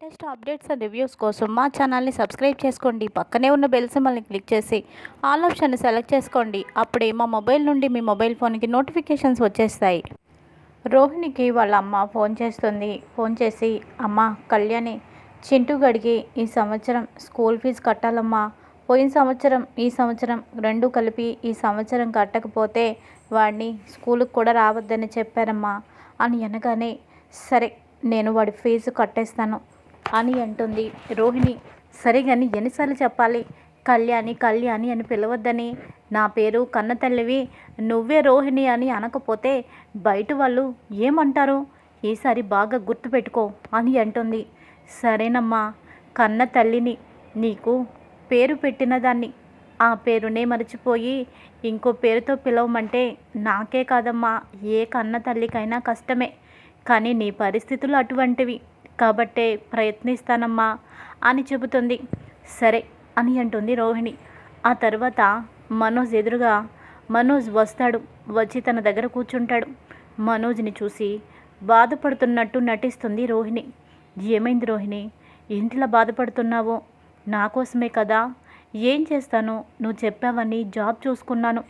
Latest updates and reviews కోసం మా ఛానల్ని సబ్స్క్రైబ్ చేసుకోండి. పక్కనే ఉన్న బెల్ సింబల్ని క్లిక్ చేసి ఆల్ ఆప్షన్ని సెలెక్ట్ చేసుకోండి. అప్పుడే మా మొబైల్ నుండి మీ మొబైల్ ఫోన్కి నోటిఫికేషన్స్ వచ్చేస్తాయి. రోహిణికి వాళ్ళ అమ్మ ఫోన్ చేస్తుంది. ఫోన్ చేసి అమ్మ కళ్యాణి చింటూ గడికి ఈ సంవత్సరం స్కూల్ ఫీజు కట్టాలమ్మా. పోయిన సంవత్సరం ఈ సంవత్సరం రెండు కలిపి ఈ సంవత్సరం కట్టకపోతే వాడిని స్కూల్కి కూడా రావద్దని చెప్పారమ్మా. అని అనగానే సరే నేను వాడి ఫీజు కట్టేస్తాను. అని అంటుంది. రోహిణి సరే కానీ ఎన్నిసార్లు చెప్పాలి? కళ్యాణి కళ్యాణి అని పిలవద్దని. నా పేరు కన్న తల్లివి నువ్వే రోహిణి అని అనకపోతే బయట వాళ్ళు ఏమంటారు? ఈసారి బాగా గుర్తుపెట్టుకో అని అంటుంది. సరేనమ్మా కన్న తల్లిని నీకు పేరు పెట్టిన దాన్ని ఆ పేరునే మర్చిపోయి ఇంకో పేరుతో పిలవమంటే నాకే కాదమ్మా. ఏ కన్న తల్లికైనా కష్టమే. కానీ నీ పరిస్థితులు అటువంటివి. కాబట్టే ప్రయత్నిస్తానమ్మా అని చెబుతుంది. సరే అని అంటుంది రోహిణి. ఆ తర్వాత మనోజ్ ఎదురుగా మనోజ్ వస్తాడు. వచ్చి తన దగ్గర కూర్చుంటాడు. మనోజ్ని చూసి బాధపడుతున్నట్టు నటిస్తుంది రోహిణి. ఏమైంది రోహిణి? ఇంట్లో బాధపడుతున్నావో? నా కోసమే కదా. ఏం చేస్తాను? నువ్వు చెప్పావని జాబ్ చూసుకున్నాను.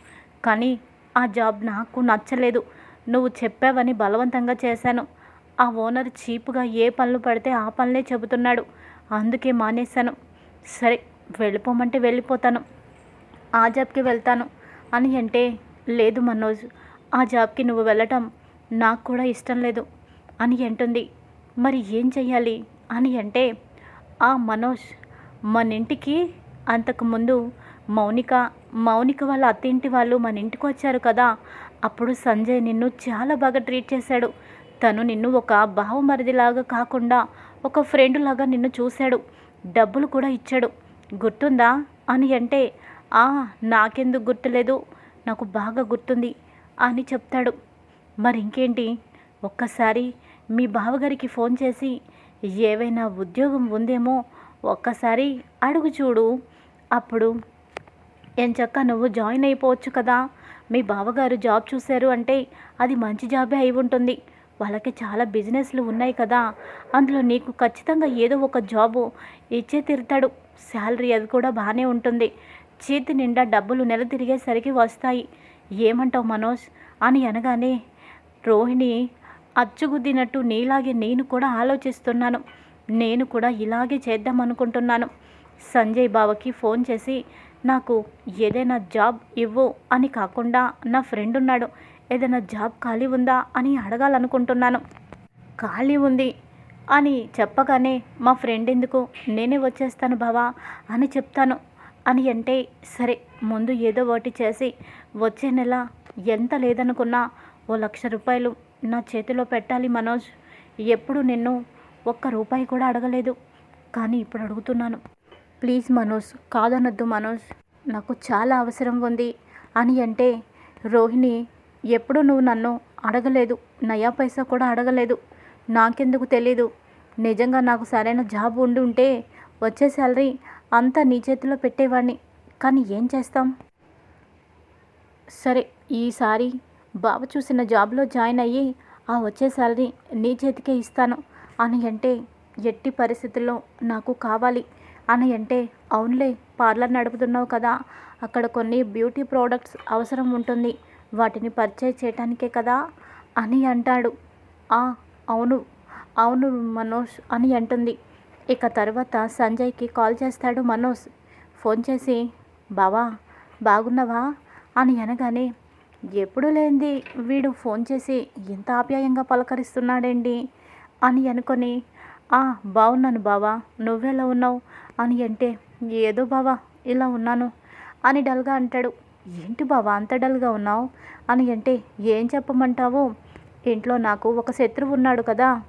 కానీ ఆ జాబ్ నాకు నచ్చలేదు. నువ్వు చెప్పావని బలవంతంగా చేశాను. ఆ ఓనర్ చీపుగా ఏ పనులు పడితే ఆ పనులే చెబుతున్నాడు. అందుకే మానేశాను. సరే వెళ్ళిపోమంటే వెళ్ళిపోతాను. ఆ జాబ్కి వెళ్తాను అని అంటే లేదు మనోజ్ ఆ జాబ్కి నువ్వు వెళ్ళటం నాకు కూడా ఇష్టం లేదు అని అంటుంది. మరి ఏం చెయ్యాలి అని అంటే ఆ మనోజ్ మన ఇంటికి అంతకుముందు మౌనిక మౌనిక వాళ్ళ అత్తింటి వాళ్ళు మన ఇంటికి వచ్చారు కదా. అప్పుడు సంజయ్ నిన్ను చాలా బాగా ట్రీట్ చేశాడు. తను నిన్ను ఒక బావమరిదిలాగా కాకుండా ఒక ఫ్రెండ్ లాగా నిన్ను చూశాడు. డబ్బులు కూడా ఇచ్చాడు. గుర్తుందా? అని అంటే ఆ నాకెందుకు గుర్తులేదు? నాకు బాగా గుర్తుంది అని చెప్తాడు. మరి ఇంకేంటి ఒక్కసారి మీ బావగారికి ఫోన్ చేసి ఏవైనా ఉద్యోగం ఉందేమో ఒక్కసారి అడుగు చూడు. అప్పుడు ఎంచక్క నువ్వు జాయిన్ అయిపోవచ్చు కదా. మీ బావగారు జాబ్ చూశారు అంటే అది మంచి జాబే అయి ఉంటుంది. వాళ్ళకి చాలా బిజినెస్లు ఉన్నాయి కదా. అందులో నీకు ఖచ్చితంగా ఏదో ఒక జాబు ఇచ్చే తిరుతాడు. శాలరీ అది కూడా బాగానే ఉంటుంది. చేతి నిండా డబ్బులు నెల తిరిగేసరికి వస్తాయి. ఏమంటావు మనోజ్? అని అనగానే రోహిణి అచ్చుగుద్దినట్టు నీలాగే నేను కూడా ఆలోచిస్తున్నాను. నేను కూడా ఇలాగే చేద్దాం అనుకుంటున్నాను. సంజయ్ బావకి ఫోన్ చేసి నాకు ఏదైనా జాబ్ ఇవ్వు అని కాకుండా నా ఫ్రెండ్ ఉన్నాడు. ఏదైనా జాబ్ ఖాళీ ఉందా అని అడగాలనుకుంటున్నాను. ఖాళీ ఉంది అని చెప్పగానే మా ఫ్రెండ్ ఎందుకు నేనే వచ్చేస్తాను బావా అని చెప్తాను. అని అంటే సరే ముందు ఏదో ఒకటి చేసి వచ్చే నెల ఎంత లేదనుకున్నా ఓ లక్ష రూపాయలు నా చేతిలో పెట్టాలి మనోజ్. ఎప్పుడు నిన్ను ఒక్క రూపాయి కూడా అడగలేదు. కానీ ఇప్పుడు అడుగుతున్నాను. ప్లీజ్ మనోజ్ కాదనొద్దు మనోజ్. నాకు చాలా అవసరం ఉంది అని అంటే రోహిణి ఎప్పుడు నువ్వు నన్ను అడగలేదు. నయా పైసా కూడా అడగలేదు. నాకెందుకు తెలీదు. నిజంగా నాకు సరైన జాబ్ ఉండి ఉంటే వచ్చే శాలరీ అంతా నీ చేతిలో పెట్టేవాడిని కానీ ఏం చేస్తాం? సరే ఈసారి బాబు చూసిన జాబ్లో జాయిన్ అయ్యి ఆ వచ్చే శాలరీ నీ చేతికే ఇస్తాను. అని అంటే ఎట్టి పరిస్థితుల్లో నాకు కావాలి. అని అంటే అవునులే పార్లర్ నడుపుతున్నావు కదా. అక్కడ కొన్ని బ్యూటీ ప్రోడక్ట్స్ అవసరం ఉంటుంది. వాటిని పరిచయం చేయటానికే కదా అని అంటాడు. ఆ అవును అవును మనోజ్ అని అంటుంది. ఇక తర్వాత సంజయ్కి కాల్ చేస్తాడు మనోజ్. ఫోన్ చేసి బావా బాగున్నావా? అని అనగానే ఎప్పుడు లేనిది వీడు ఫోన్ చేసి ఇంత ఆప్యాయంగా పలకరిస్తున్నాడేంటి? అని అనుకొని ఆ బాగున్నాను బావా నువ్వెలా ఉన్నావు? అని అంటే ఏదో బావా ఇలా ఉన్నాను అని డల్గా అంటాడు. ఏంటి బావా అంత డల్గా ఉన్నావు? అని అంటే ఏం చెప్పమంటావు? ఇంట్లో నాకు ఒక శత్రువు ఉన్నాడు కదా.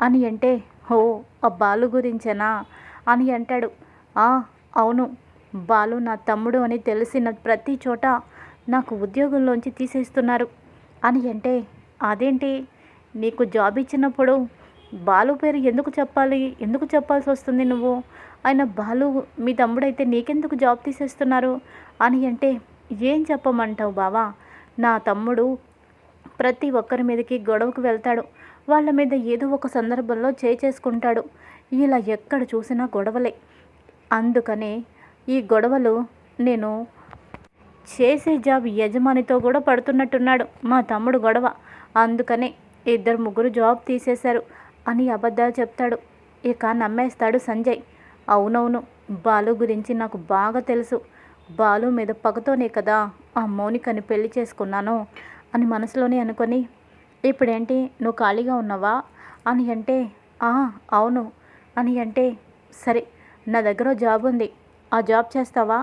అని అంటే ఓ ఆ బాలు గురించేనా? అని అంటాడు. ఆ అవును బాలు నా తమ్ముడు అని తెలిసిన ప్రతి చోట నాకు ఉద్యోగంలోంచి తీసేస్తున్నారు. అని అంటే అదేంటి? నీకు జాబ్ ఇచ్చినప్పుడు బాలు పేరు ఎందుకు చెప్పాలి? ఎందుకు చెప్పాల్సి వస్తుంది నువ్వు? ఆయన బాలు మీ తమ్ముడైతే నీకెందుకు జాబ్ తీసేస్తున్నారు? అని అంటే ఏం చెప్పమంటావు బావా? నా తమ్ముడు ప్రతి ఒక్కరి మీదకి గొడవకు వెళ్తాడు. వాళ్ళ మీద ఏదో ఒక సందర్భంలో చేసుకుంటాడు. ఇలా ఎక్కడ చూసినా గొడవలే. అందుకనే ఈ గొడవలు నేను చేసే జాబ్ యజమానితో కూడా పడుతున్నట్టున్నాడు మా తమ్ముడు గొడవ. అందుకనే ఇద్దరు ముగ్గురు జాబ్ తీసేశారు అని అబద్ధాలు చెప్తాడు. ఇక నమ్మేస్తాడు సంజయ్. అవునవును బాలు గురించి నాకు బాగా తెలుసు. బాలు మీద పగతోనే కదా ఆ మౌనికని పెళ్ళి చేసుకున్నాను అని మనసులోనే అనుకొని ఇప్పుడేంటి? నువ్వు ఖాళీగా ఉన్నావా? అని అంటే "ఆ, అవును. అని అంటే సరే నా దగ్గర జాబ్ ఉంది. ఆ జాబ్ చేస్తావా?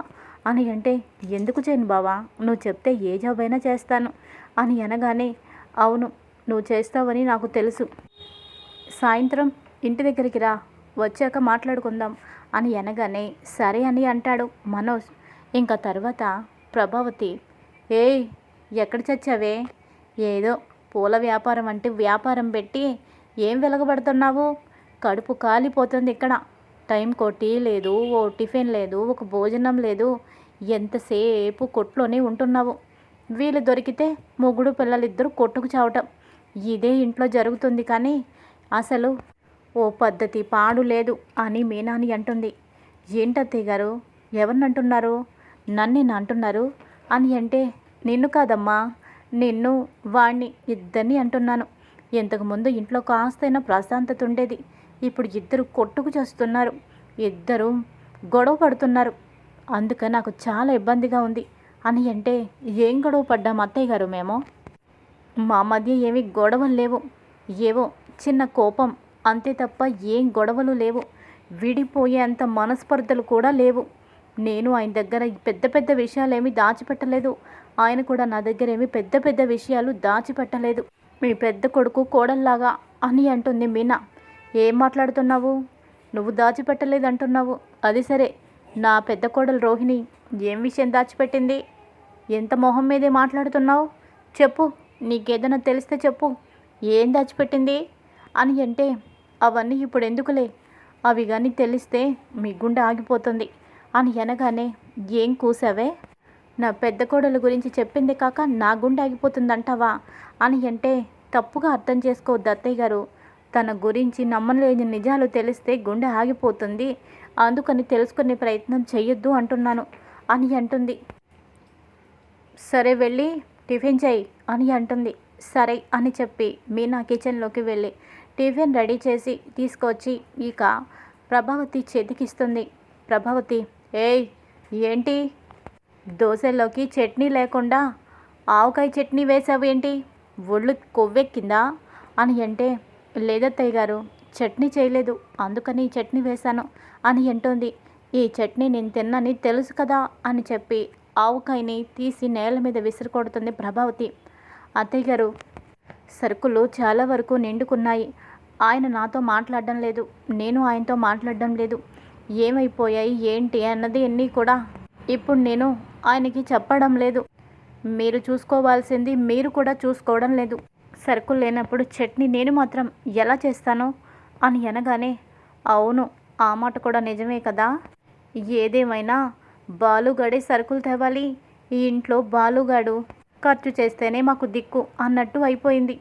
అని అంటే ఎందుకు చేయను బావా? నువ్వు చెప్తే ఏ జాబ్ అయినా చేస్తాను. అని అనగానే అవును నువ్వు చేస్తావని నాకు తెలుసు. సాయంత్రం ఇంటి దగ్గరికి రా వచ్చాక మాట్లాడుకుందాం. అని అనగానే సరే అని అంటాడు మనోజ్. ఇంకా తర్వాత ప్రభావతి ఏయ్ ఎక్కడ చచ్చావే? ఏదో పూల వ్యాపారం అంటే వ్యాపారం పెట్టి ఏం వెలగబడుతున్నావు? కడుపు కాలిపోతుంది ఇక్కడ. టైం టీ లేదు ఓ టిఫిన్ లేదు ఒక భోజనం లేదు. ఎంతసేపు కొట్లోనే ఉంటున్నావు? వీళ్ళు దొరికితే ముగ్గురు పిల్లలిద్దరూ కొట్టుకు చావటం. ఇదే ఇంట్లో జరుగుతుంది కానీ అసలు ఓ పద్ధతి పాడు లేదు అని మీనాని అంటుంది. ఏంటత్తయ్య గారు? ఎవరిని అంటున్నారు నన్ను అంటున్నారు అని అంటే నిన్ను కాదమ్మా నిన్ను వాణ్ణి ఇద్దరిని అంటున్నాను. ఇంతకుముందు ఇంట్లో కాస్తైనా ప్రశాంతత ఉండేది. ఇప్పుడు ఇద్దరు కొట్టుకు చేస్తున్నారు. ఇద్దరు గొడవ పడుతున్నారు. అందుకే నాకు చాలా ఇబ్బందిగా ఉంది. అని అంటే ఏం గొడవ పడ్డాం అత్తయ్య గారు మేము? మా మధ్య ఏమీ గొడవలు లేవు. ఏవో చిన్న కోపం. అంతే తప్ప ఏం గొడవలు లేవు. విడిపోయేంత మనస్పర్ధలు కూడా లేవు. నేను ఆయన దగ్గర పెద్ద పెద్ద విషయాలు ఏమీ దాచిపెట్టలేదు. ఆయన కూడా నా దగ్గర ఏమీ పెద్ద పెద్ద విషయాలు దాచిపెట్టలేదు. మీ పెద్ద కొడుకు కోడల్లాగా అని అంటుంది మీనా. ఏం మాట్లాడుతున్నావు? నువ్వు దాచిపెట్టలేదు అంటున్నావు అది సరే. నా పెద్ద కోడలు రోహిణి ఏం విషయం దాచిపెట్టింది? ఎంత మొహం మీదే మాట్లాడుతున్నావు? చెప్పు. నీకేదైనా తెలిస్తే చెప్పు. ఏం దాచిపెట్టింది? అని అంటే అవన్నీ ఇప్పుడు ఎందుకులే అవి కానీ తెలిస్తే మీ గుండె ఆగిపోతుంది. అని అనగానే ఏం కూసావే? నా పెద్ద కోడల గురించి చెప్పింది కాక నా గుండె ఆగిపోతుందంటావా? అని అంటే తప్పుగా అర్థం చేసుకోవద్దు దత్తయ్య గారు. తన గురించి నమ్మలేని నిజాలు తెలిస్తే గుండె ఆగిపోతుంది. అందుకని తెలుసుకునే ప్రయత్నం చెయ్యొద్దు అంటున్నాను అని అంటుంది. సరే వెళ్ళి టిఫిన్ చేయి అని అంటుంది. సరే అని చెప్పి మీనా కిచెన్లోకి వెళ్ళి టిఫిన్ రెడీ చేసి తీసుకొచ్చి ఇక ప్రభావతి చేతికిస్తుంది. ప్రభావతి ఏయ్ ఏంటి? దోశలోకి చట్నీ లేకుండా ఆవకాయ చట్నీ వేసావు ఏంటి? ఒళ్ళు కొవ్వెక్కిందా? అని అంటే లేదత్తయ్య గారు చట్నీ చేయలేదు. అందుకని ఈ చట్నీ వేశాను అని అంటుంది. ఈ చట్నీ నేను తిన్నని తెలుసు కదా అని చెప్పి ఆవకాయని తీసి నేల మీద విసిరి కొడుతుంది ప్రభావతి. అత్తయ్య గారు సరుకులు చాలా వరకు నిండుకున్నాయి. ఆయన నాతో మాట్లాడడం లేదు. నేను ఆయనతో మాట్లాడడం లేదు. ఏమైపోయాయి ఏంటి అన్నది అన్నీ కూడా ఇప్పుడు నేను ఆయనకి చెప్పడం లేదు. మీరు చూసుకోవాల్సింది మీరు కూడా చూసుకోవడం లేదు. సరుకులు లేనప్పుడు చట్నీ నేను మాత్రం ఎలా చేస్తాను అని అనగానే అవును ఆ మాట కూడా నిజమే కదా? ఏదేమైనా బాలుగాడే సరుకులు తేవాలి. ఈ ఇంట్లో బాలుగాడు ఖర్చు చేస్తేనే మాకు దిక్కు అన్నట్టు అయిపోయింది.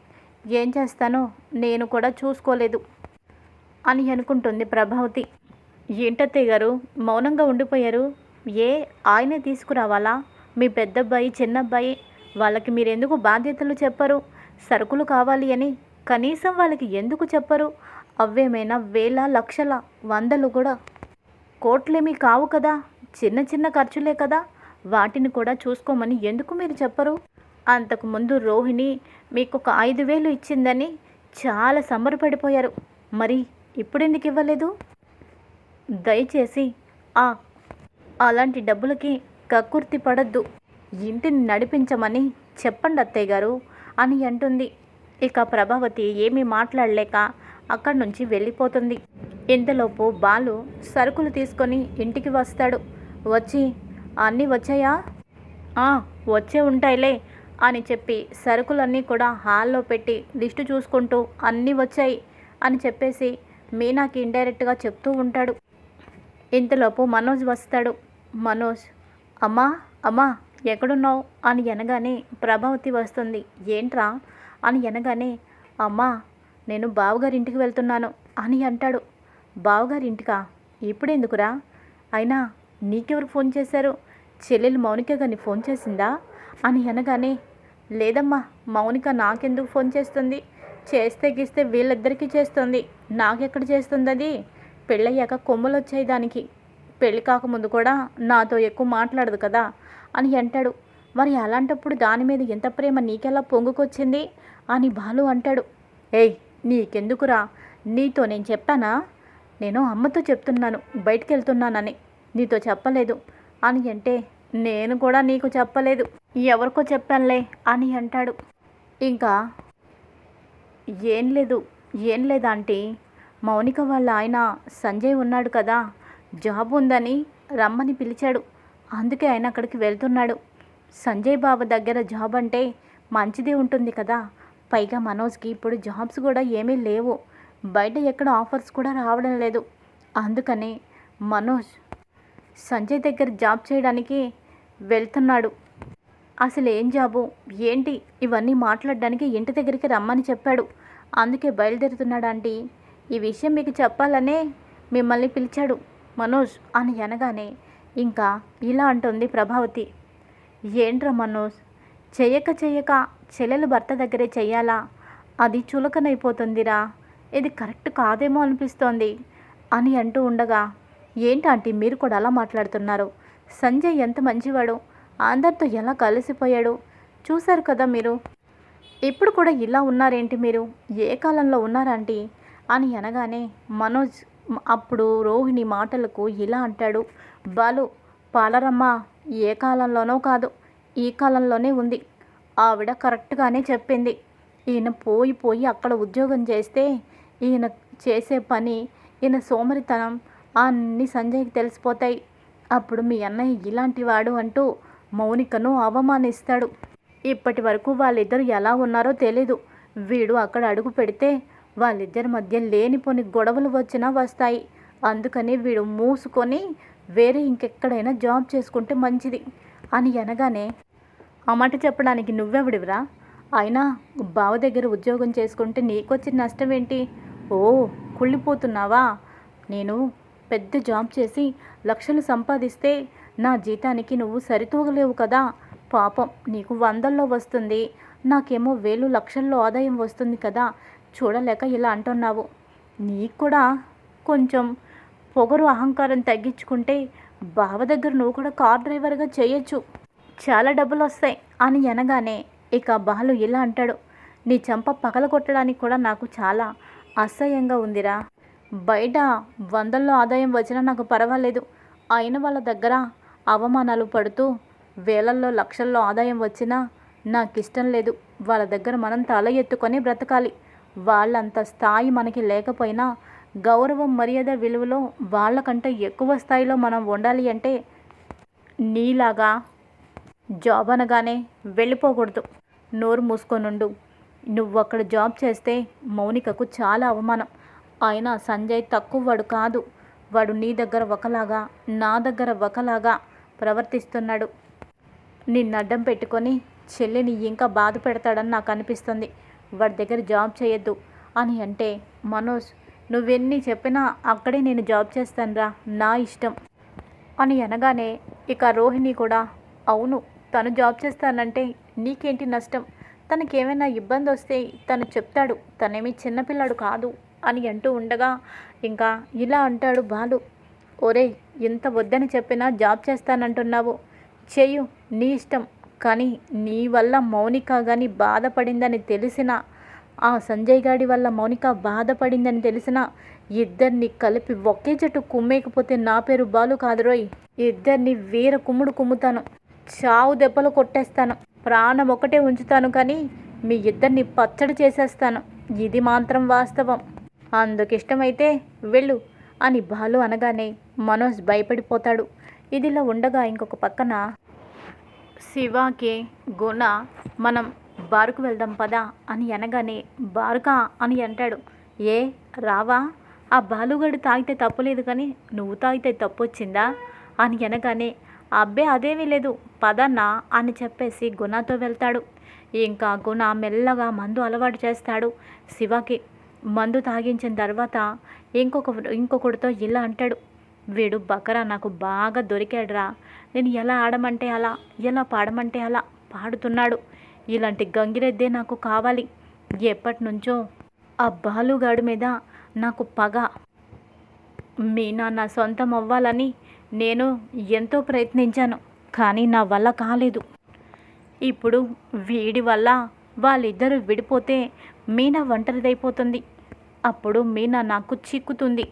ఏం చేస్తానో నేను కూడా చూసుకోలేదు అని అనుకుంటుంది ప్రభావతి. ఏంటత్తయ్య గారు? మౌనంగా ఉండిపోయారు. ఏ ఆయనే తీసుకురావాలా? మీ పెద్దబ్బాయి చిన్నబ్బాయి వాళ్ళకి మీరెందుకు బాధ్యతలు చెప్పరు? సరుకులు కావాలి అని కనీసం వాళ్ళకి ఎందుకు చెప్పరు? అవేమైనా వేల లక్షల వందలు కూడా కోట్లేమీ కావు కదా? చిన్న చిన్న ఖర్చులే కదా? వాటిని కూడా చూసుకోమని ఎందుకు మీరు చెప్పరు? అంతకుముందు రోహిణి మీకు ఒక ఐదు వేలు ఇచ్చిందని చాలా సంబరపడిపోయారు. మరి ఇప్పుడెందుకు ఇవ్వలేదు? దయచేసి ఆ అలాంటి డబ్బులకి కక్కుర్తి పడద్దు. ఇంటిని నడిపించమని చెప్పండి అత్తయ్య గారు అని అంటుంది. ఇక ప్రభావతి ఏమీ మాట్లాడలేక అక్కడి నుంచి వెళ్ళిపోతుంది. ఇంతలోపు బాలు సరుకులు తీసుకొని ఇంటికి వస్తాడు. వచ్చి అన్నీ వచ్చాయా? "ఆ, వచ్చే ఉంటాయిలే అని చెప్పి సరుకులన్నీ కూడా హాల్లో పెట్టి లిస్టు చూసుకుంటూ అన్నీ వచ్చాయి అని చెప్పేసి మీనాకి ఇండైరెక్ట్గా చెప్తూ ఉంటాడు. ఇంతలోపు మనోజ్ వస్తాడు. మనోజ్ అమ్మా అమ్మా ఎక్కడున్నావు? అని అనగానే ప్రభావతి వస్తుంది. ఏంట్రా? అని అనగానే అమ్మా నేను బావగారి ఇంటికి వెళ్తున్నాను అని అంటాడు. బావగారి ఇంటికా ఇప్పుడెందుకురా? అయినా నీకెవరు ఫోన్ చేశారు? చెల్లెలు మౌనిక గారిని ఫోన్ చేసిందా? అని అనగానే లేదమ్మా మౌనిక నాకెందుకు ఫోన్ చేస్తుంది? చేస్తే గీస్తే వీళ్ళిద్దరికీ చేస్తుంది. నాకెక్కడ చేస్తుంది అది పెళ్ళయ్యాక కొమ్ములు వచ్చాయి దానికి. పెళ్ళి కాకముందు కూడా నాతో ఎక్కువ మాట్లాడదు కదా అని అంటాడు. మరి అలాంటప్పుడు దాని మీద ఎంత ప్రేమ నీకెలా పొంగుకొచ్చింది? అని బాలు అంటాడు. ఏయ్ నీకెందుకురా? నీతో నేను చెప్పానా? నేను అమ్మతో చెప్తున్నాను బయటికి వెళ్తున్నానని నీతో చెప్పలేదు అని అంటే నేను కూడా నీకు చెప్పలేదు. ఎవరికో చెప్పానులే అని అంటాడు. ఇంకా ఏం లేదు ఏం లేదంటే ఆంటీ. మౌనిక వాళ్ళ ఆయన సంజయ్ ఉన్నాడు కదా జాబ్ ఉందని రమ్మని పిలిచాడు. అందుకే ఆయన అక్కడికి వెళ్తున్నాడు. సంజయ్ బాబు దగ్గర జాబ్ అంటే మంచిదే ఉంటుంది కదా. పైగా మనోజ్కి ఇప్పుడు జాబ్స్ కూడా ఏమీ లేవు. బయట ఎక్కడ ఆఫర్స్ కూడా రావడం లేదు. అందుకని మనోజ్ సంజయ్ దగ్గర జాబ్ చేయడానికి వెళ్తున్నాడు. అసలు ఏం జాబు? ఏంటి? ఇవన్నీ మాట్లాడడానికి ఇంటి దగ్గరికి రమ్మని చెప్పాడు. అందుకే బయలుదేరుతున్నాడు ఆంటీ. ఈ విషయం మీకు చెప్పాలనే మిమ్మల్ని పిలిచాడు మనోజ్ అని అనగానే ఇంకా ఇలా అంటుంది ప్రభావతి. ఏంట్రా మనోజ్? చెయ్యక చెయ్యక చెల్లెలు భర్త దగ్గరే చెయ్యాలా? అది చులకనైపోతుందిరా. ఇది కరెక్ట్ కాదేమో అనిపిస్తోంది అని అంటూ ఉండగా ఏంటంటే మీరు కూడా అలా మాట్లాడుతున్నారు? సంజయ్ ఎంత మంచివాడు? అందరితో ఎలా కలిసిపోయాడు? చూశారు కదా మీరు? ఇప్పుడు కూడా ఇలా ఉన్నారేంటి మీరు? ఏ కాలంలో ఉన్నారంటీ? అని అనగానే మనోజ్ అప్పుడు రోహిణి మాటలకు ఇలా అంటాడు. బాలు పాలరమ్మ ఏ కాలంలోనో కాదు ఈ కాలంలోనే ఉంది. ఆవిడ కరెక్ట్గానే చెప్పింది. ఈయన పోయి పోయి అక్కడ ఉద్యోగం చేస్తే ఈయన చేసే పని ఈయన సోమరితనం అన్నీ సంజయ్కి తెలిసిపోతాయి. అప్పుడు మీ అన్నయ్య ఇలాంటి వాడు అంటూ మౌనికను అవమానిస్తాడు. ఇప్పటి వరకు వాళ్ళిద్దరు ఎలా ఉన్నారో తెలీదు. వీడు అక్కడ అడుగు పెడితే వాళ్ళిద్దరి మధ్య లేనిపోని గొడవలు వచ్చినా వస్తాయి. అందుకని వీడు మూసుకొని వేరే ఇంకెక్కడైనా జాబ్ చేసుకుంటే మంచిది అని అనగానే ఆ మాట చెప్పడానికి నువ్వెవడివిరా? అయినా బావ దగ్గర ఉద్యోగం చేసుకుంటే నీకొచ్చిన నష్టం ఏంటి ఓ కుళ్ళిపోతున్నావా? నేను పెద్ద జాబ్ చేసి లక్షలు సంపాదిస్తే నా జీతానికి నువ్వు సరితూగలేవు కదా. పాపం నీకు వందల్లో వస్తుంది. నాకేమో వేలు లక్షల్లో ఆదాయం వస్తుంది కదా. చూడలేక ఇలా అంటున్నావు. నీకు కూడా కొంచెం పొగరు అహంకారం తగ్గించుకుంటే బావ దగ్గర నువ్వు కూడా కార్ డ్రైవర్గా చేయొచ్చు. చాలా డబ్బులు వస్తాయి అని అనగానే ఇక బాలు ఇలా అంటాడు. నీ చెంప పగల కొట్టడానికి కూడా నాకు చాలా అసహ్యంగా ఉందిరా. బయట వందల్లో ఆదాయం వచ్చినా నాకు పర్వాలేదు. అయిన వాళ్ళ దగ్గర అవమానాలు పడుతూ వేలల్లో లక్షల్లో ఆదాయం వచ్చినా నాకు ఇష్టం లేదు. వాళ్ళ దగ్గర మనం తల ఎత్తుకొని బ్రతకాలి. వాళ్ళంత స్థాయి మనకి లేకపోయినా గౌరవం మర్యాద విలువలో వాళ్ళకంటే ఎక్కువ స్థాయిలో మనం ఉండాలి అంటే నీలాగా జాబ్ అనగానే వెళ్ళిపోకూడదు. నోరు మూసుకొనుండు నువ్వు అక్కడ జాబ్ చేస్తే మౌనికకు చాలా అవమానం. అయినా సంజయ్ తక్కువ వాడు కాదు. వాడు నీ దగ్గర ఒకలాగా నా దగ్గర ఒకలాగా ప్రవర్తిస్తున్నాడు. నిన్నడ్డం పెట్టుకొని చెల్లిని ఇంకా బాధ పెడతాడని నాకు అనిపిస్తుంది. వాడి దగ్గర జాబ్ చేయొద్దు అని అంటే మనోజ్ నువ్వెన్ని చెప్పినా అక్కడే నేను జాబ్ చేస్తానురా నా ఇష్టం అని అనగానే ఇక రోహిణి కూడా అవును తను జాబ్ చేస్తానంటే నీకేంటి నష్టం? తనకేమైనా ఇబ్బంది వస్తే తను చెప్తాడు తనేమి చిన్నపిల్లాడు కాదు అని అంటూ ఉండగా ఇంకా ఇలా అంటాడు బాలు ఒరేయ్ ఇంత వద్దని చెప్పినా జాబ్ చేస్తానంటున్నావు చెయ్యు నీ ఇష్టం కానీ నీ వల్ల మౌనిక కానీ బాధపడిందని తెలిసిన ఆ సంజయ్ గాడి వల్ల మౌనిక బాధపడిందని తెలిసిన ఇద్దరిని కలిపి ఒకే చెట్టు కుమ్మేకపోతే నా పేరు బాలు కాదురోయ్ ఇద్దరిని వీర కుమ్ముడు కుమ్ముతాను. చావు దెబ్బలు కొట్టేస్తాను. ప్రాణం ఒకటే ఉంచుతాను కానీ మీ ఇద్దరిని పచ్చడి చేసేస్తాను. ఇది మాత్రం వాస్తవం. అందుకు ఇష్టమైతే వెళ్ళు అని బాలు అనగానే మనోజ్ భయపడిపోతాడు. ఇదిలా ఉండగా ఇంకొక పక్కన శివాకి గుణ మనం బారుకు వెళ్దాం పదా అని అనగానే బారుకా అని అంటాడు. ఏ రావా ఆ బాలుగడు తాగితే తప్పులేదు కానీ నువ్వు తాగితే తప్పు వచ్చిందా అని అనగానే అబ్బే అదేమీ లేదు పదన్నా అని చెప్పేసి గుణతో వెళ్తాడు. ఇంకా గుణ మెల్లగా మందు అలవాటు చేస్తాడు శివకి. మందు తాగించిన తర్వాత ఇంకొక ఇంకొకటితో ఇలా అంటాడు. వీడు బకరా నాకు బాగా దొరికాడురా నేను ఎలా ఆడమంటే అలా ఎలా పాడమంటే అలా పాడుతున్నాడు. ఇలాంటి గంగిరెద్దే నాకు కావాలి. ఎప్పటి నుంచో ఆ బాలుగాడి మీద నాకు పగ. మీనా నా సొంతం అవ్వాలని నేను ఎంతో ప్రయత్నించాను కానీ నా వల్ల కాలేదు. ఇప్పుడు వీడి వల్ల వాళ్ళిద్దరూ విడిపోతే మీనా ఒంటరిదైపోతుంది. అప్పుడు మీనా నాకు చిక్కుతుంది.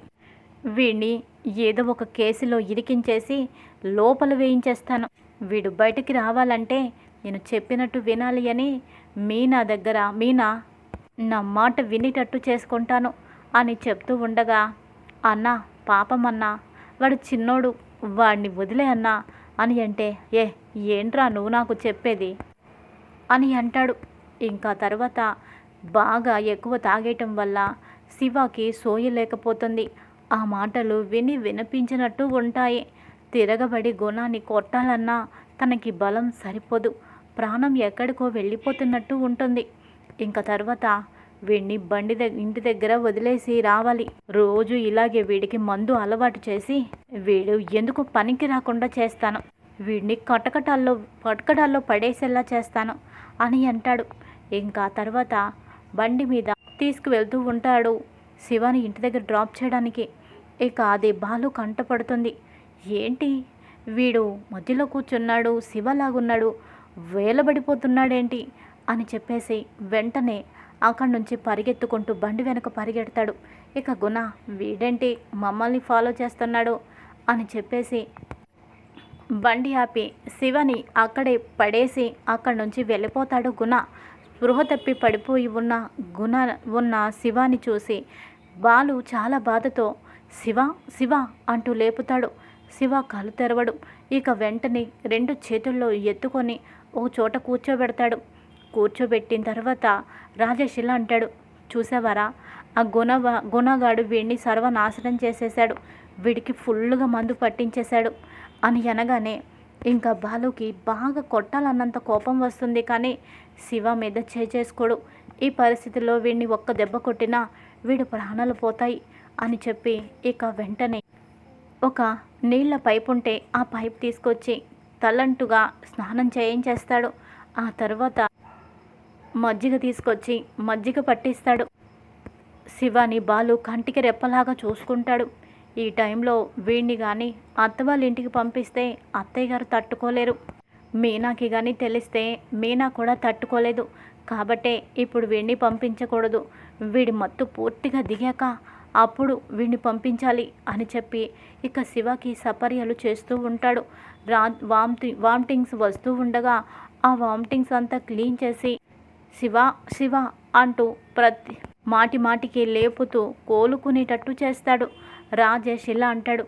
వీడిని ఏదో ఒక కేసులో ఇరికించేసి లోపల వేయించేస్తాను. వీడు బయటికి రావాలంటే నేను చెప్పినట్టు వినాలి అని మీనా దగ్గర మీనా నా మాట వినేటట్టు చేసుకుంటాను అని చెప్తూ ఉండగా అన్నా పాపం అన్నా వాడు చిన్నోడు వాడిని వదిలే అన్నా అని అంటే ఏ ఏంట్రా నువ్వు నాకు చెప్పేది? అని అంటాడు. ఇంకా తర్వాత బాగా ఎక్కువ తాగేయటం వల్ల శివకి సోయలేకపోతుంది ఆ మాటలు విని వినిపించినట్టు ఉంటాయి. తిరగబడి గుణాన్ని కొట్టాలన్నా తనకి బలం సరిపోదు. ప్రాణం ఎక్కడికో వెళ్ళిపోతున్నట్టు ఉంటుంది. ఇంకా తర్వాత వీడిని బండి దగ్గర ఇంటి దగ్గర వదిలేసి రావాలి. రోజు ఇలాగే వీడికి మందు అలవాటు చేసి వీడు ఎందుకు పనికి రాకుండా చేస్తాను? వీడిని కటకటాల్లో కటకటాల్లో పడేసేలా చేస్తాను అని అంటాడు. ఇంకా తర్వాత బండి మీద తీసుకువెళ్తూ ఉంటాడు. శివాని ఇంటి దగ్గర డ్రాప్ చేయడానికి. ఇక అది బాలు కంటపడుతుంది ఏంటి? వీడు మధ్యలో కూర్చున్నాడు శివలాగున్నాడు వేలబడిపోతున్నాడేంటి? అని చెప్పేసి వెంటనే అక్కడి నుంచి పరిగెత్తుకుంటూ బండి వెనక పరిగెడతాడు. ఇక గుణ వీడేంటి మమ్మల్ని ఫాలో చేస్తున్నాడు? అని చెప్పేసి బండి ఆపి శివని అక్కడే పడేసి అక్కడి నుంచి వెళ్ళిపోతాడు గుణ. స్పృహ తప్పి పడిపోయి ఉన్న గుణ ఉన్న శివాని చూసి బాలు చాలా బాధతో శివ శివ అంటూ లేపుతాడు. శివ కళ్ళు తెరవడు. ఇక వెంటనే రెండు చేతుల్లో ఎత్తుకొని ఓ చోట కూర్చోబెడతాడు. కూర్చోబెట్టిన తర్వాత రాజేష్ ఇలా అంటాడు చూసావారా? ఆ గుణ గుణగాడు వీడిని సర్వనాశనం చేసేశాడు. వీడికి ఫుల్గా మందు పట్టించేశాడు అని అనగానే ఇంకా బాలుకి బాగా కొట్టాలన్నంత కోపం వస్తుంది కానీ శివ మీద చేసుకోడు. ఈ పరిస్థితిలో వీడిని ఒక్క దెబ్బ కొట్టినా వీడు ప్రాణాలు పోతాయి అని చెప్పి ఇక వెంటనే ఒక నీళ్ళ పైప్ ఉంటే ఆ పైప్ తీసుకొచ్చి తలంటుగా స్నానం చేయించేస్తాడు. ఆ తర్వాత మజ్జిగ తీసుకొచ్చి మజ్జిగ పట్టిస్తాడు. శివాని బాలు కంటికి రెప్పలాగా చూసుకుంటాడు. ఈ టైంలో వీడిని కానీ అత్త వాళ్ళ ఇంటికి పంపిస్తే అత్తయ్య గారు తట్టుకోలేరు. మీనాకి కానీ తెలిస్తే మీనా కూడా తట్టుకోలేదు. కాబట్టే ఇప్పుడు వీడిని పంపించకూడదు. వీడి మత్తు పూర్తిగా దిగాక అప్పుడు వీడిని పంపించాలి అని చెప్పి ఇక శివకి సపర్యలు చేస్తూ ఉంటాడు. రా వామ్టి వామిటింగ్స్ వస్తూ ఉండగా ఆ వామిటింగ్స్ అంతా క్లీన్ చేసి శివ శివ అంటూ ప్రతి మాటి మాటికి లేపుతూ కోలుకునేటట్టు చేస్తాడు. రాజేష్ ఇలా అంటాడు.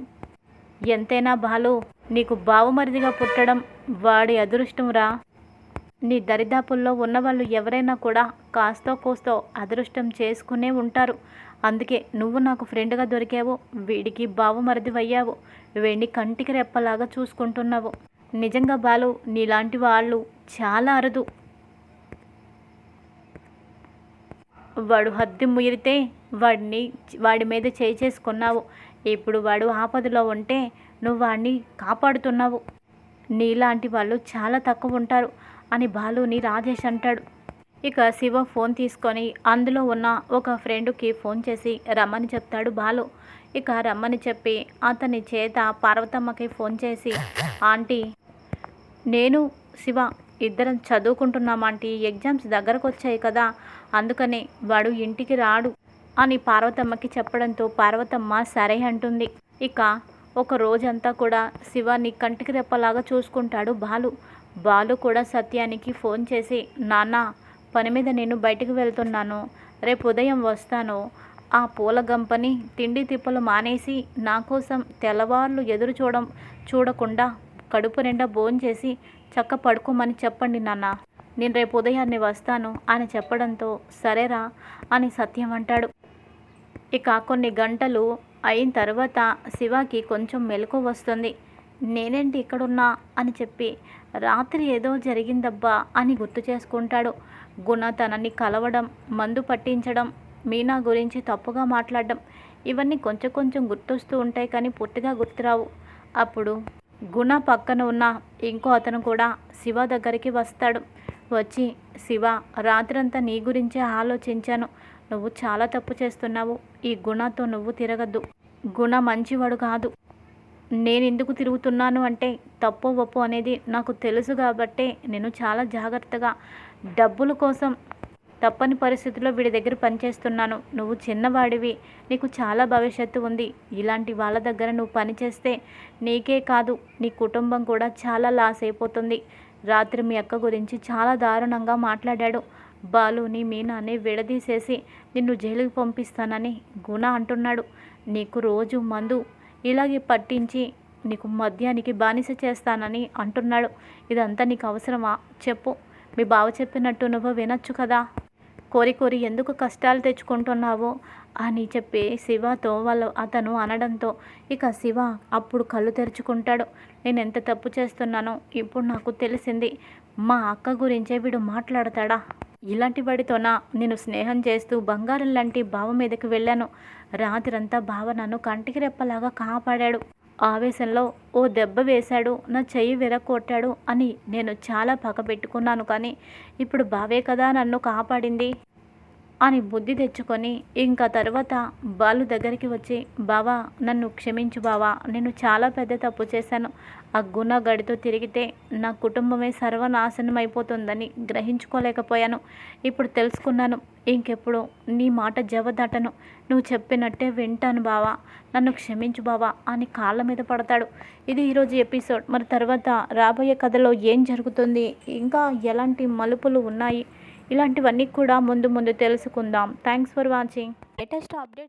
ఎంతైనా బాలు నీకు బావమరిదిగా పుట్టడం వాడి అదృష్టం రా నీ దరిదాపుల్లో ఉన్నవాళ్ళు ఎవరైనా కూడా కాస్తో కోస్తో అదృష్టం చేసుకునే ఉంటారు. అందుకే నువ్వు నాకు ఫ్రెండ్గా దొరికావు వీడికి బావుమరిది అయ్యావు వీడిని కంటికి రెప్పలాగా చూసుకుంటున్నావు. నిజంగా బాలు నీలాంటి వాళ్ళు చాలా అరుదు. వాడు హద్దు ముయిరితే వాడిని వాడి మీద చేయి చేసుకున్నావు. ఇప్పుడు వాడు ఆపదలో ఉంటే నువ్వు వాడిని కాపాడుతున్నావు. నీలాంటి వాళ్ళు చాలా తక్కువ ఉంటారు అని బాలుని రాజేష్ అంటాడు. ఇక శివ ఫోన్ తీసుకొని అందులో ఉన్న ఒక ఫ్రెండ్కి ఫోన్ చేసి రమ్మని చెప్తాడు బాలు. ఇక రమ్మని చెప్పి అతని చేత పార్వతమ్మకి ఫోన్ చేసి ఆంటీ నేను శివ ఇద్దరం చదువుకుంటున్నామంటే ఎగ్జామ్స్ దగ్గరకు వచ్చాయి కదా. అందుకనే వాడు ఇంటికి రాడు అని పార్వతమ్మకి చెప్పడంతో పార్వతమ్మ సరే అంటుంది. ఇక ఒక రోజంతా కూడా శివాని కంటికి రెప్పలాగా చూసుకుంటాడు బాలు. బాలు కూడా సత్యానికి ఫోన్ చేసి నాన్న పని మీద నేను బయటికి వెళ్తున్నాను. రేపు ఉదయం వస్తాను. ఆ పూల గంపని తిండి తిప్పలు మానేసి నా కోసం తెల్లవార్లు ఎదురు చూడం చూడకుండా కడుపు నిండా భోంచేసి చక్క పడుకోమని చెప్పండి నాన్న. నేను రేపు ఉదయాన్నే వస్తాను అని చెప్పడంతో సరేరా అని సత్యం అంటాడు. ఇక కొన్ని గంటలు అయిన తర్వాత శివకి కొంచెం మెలకు వస్తుంది. నేనేంటి ఇక్కడున్నా అని చెప్పి రాత్రి ఏదో జరిగిందబ్బా అని గుర్తు చేసుకుంటాడు. గుణ తనని కలవడం మందు పట్టించడం మీనా గురించి తప్పుగా మాట్లాడడం ఇవన్నీ కొంచెం కొంచెం గుర్తొస్తూ ఉంటాయి కానీ పూర్తిగా గుర్తురావు. అప్పుడు గుణ పక్కన ఉన్న ఇంకో అతను కూడా శివ దగ్గరికి వస్తాడు. వచ్చి శివ రాత్రంతా నీ గురించే ఆలోచించాను. నువ్వు చాలా తప్పు చేస్తున్నావు. ఈ గుణతో నువ్వు తిరగద్దు. గుణ మంచివాడు కాదు. నేను ఎందుకు తిరుగుతున్నాను అంటే తప్పు ఒప్పు అనేది నాకు తెలుసు కాబట్టే నేను చాలా జాగ్రత్తగా డబ్బుల కోసం తప్పని పరిస్థితుల్లో వీడి దగ్గర పనిచేస్తున్నాను. నువ్వు చిన్నవాడివి. నీకు చాలా భవిష్యత్తు ఉంది. ఇలాంటి వాళ్ళ దగ్గర నువ్వు పనిచేస్తే నీకే కాదు నీ కుటుంబం కూడా చాలా లాస్ అయిపోతుంది. రాత్రి మీ అక్క గురించి చాలా దారుణంగా మాట్లాడాడు. బాలుని మీనాని విడదీసేసి నిన్ను జైలుకి పంపిస్తానని గుణ అంటున్నాడు. నీకు రోజు మందు ఇలాగే పట్టించి నీకు మద్యానికి బానిస చేస్తానని అంటున్నాడు. ఇదంతా నీకు అవసరమా? చెప్పు. మీ బావ చెప్పినట్టు నువ్వు వినొచ్చు కదా? కోరి కోరి ఎందుకు కష్టాలు తెచ్చుకుంటున్నావో అని చెప్పి శివతో వాళ్ళు అతను అనడంతో ఇక శివ అప్పుడు కళ్ళు తెరుచుకుంటాడు. నేను ఎంత తప్పు చేస్తున్నానో ఇప్పుడు నాకు తెలిసింది. మా అక్క గురించే వీడు మాట్లాడతాడా? ఇలాంటి వాడితోనా? నేను స్నేహం చేస్తూ బంగారం లాంటి బావ మీదకి వెళ్ళాను. రాత్రంతా బావ నన్ను కంటికి రెప్పలాగా కాపాడాడు. ఆవేశంలో ఓ దెబ్బ వేశాడు నా చెయ్యి విరగొట్టాడు అని నేను చాలా పగబెట్టుకున్నాను కానీ ఇప్పుడు బావే కదా నన్ను కాపాడింది. అని బుద్ధి తెచ్చుకొని ఇంకా తర్వాత బాలు దగ్గరికి వచ్చి బావా నన్ను క్షమించు బావా నేను చాలా పెద్ద తప్పు చేశాను. ఆ గుణ గడితో తిరిగితే నా కుటుంబమే సర్వనాశనం అయిపోతుందని గ్రహించుకోలేకపోయాను. ఇప్పుడు తెలుసుకున్నాను. ఇంకెప్పుడు నీ మాట జవదాటను. నువ్వు చెప్పినట్టే వింటాను బావా. నన్ను క్షమించు బావా అని కాళ్ళ మీద పడతాడు. ఇది ఈరోజు ఎపిసోడ్. మరి తర్వాత రాబోయే కథలో ఏం జరుగుతుంది? ఇంకా ఎలాంటి మలుపులు ఉన్నాయి? ఇలాంటివన్నీ కూడా ముందు ముందు తెలుసుకుందాం. Thanks for watching latest updates